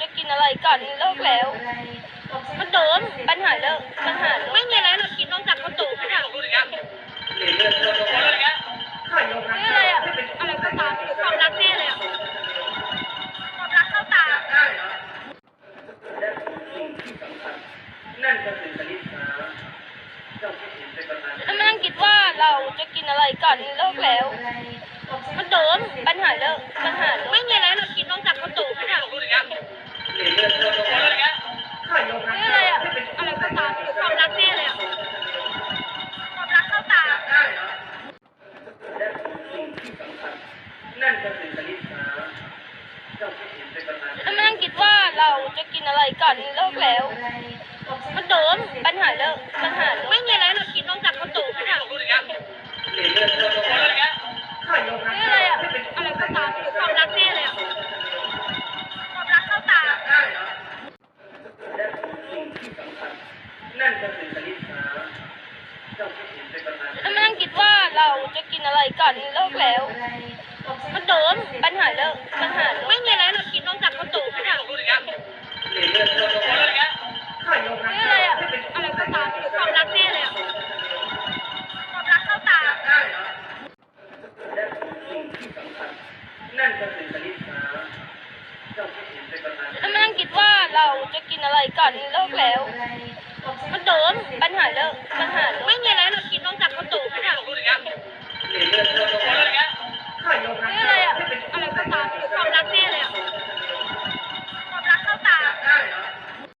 กันเลิกแล้ว มันโดนปัญหาเลิกปัญหาเลิกไม่มีอะไรให้เราคิดนอกจากข้าวตูแค่นั้นนี่อะไรอะอะไรก็ตามความรักแน่เลยอะความรักเข้าตานั่นก็คือคณิตศาสตร์เจ้าคิดเห็นเป็นประธานแล้วมานั่งคิดว่าเราจะกินอะไรกันเลิกแล้ว มันโดนปัญหาเลิกปัญหาเลิก นั่นก็คือคณิตศาสตร์เจ้าคิดเห็นเป็นประธานแล้วมานั่งคิดว่าเราจะกินอะไรกันเลิกแล้วมันโดนปัญหาเลิกปัญหาเลิกไม่มีอะไรเราคิดนอกจากข้าวตูแค่นั้นนี่อะไรอะอะไรก็ตามความรักแน่เลยอะความรักเข้าตาและสิ่งที่สำคัญนั่นก็คือคณิตศาสตร์เจ้าคิดเห็นเป็นประธานแล้วมานั่งคิดว่าเราจะกินอะไรกันเลิกแล้ว มันโดนปัญหาเลิกปัญหาไม่มีอะไรเราคิดนอกจากข้าวตูแค่นั้นนี่อะไรอะอะไรก็ตามความรักแน่เลยอะความรักเข้าตาและสิ่งที่สำคัญนั่นก็คือคณิตศาสตร์เจ้าคิดเห็นเป็นประธานแล้วมานั่งคิดว่าเราจะกินอะไรกันเลิกแล้วมันโดนปัญหาเลิกปัญหาเลิกไม่มีอะไรให้เราเรื่อง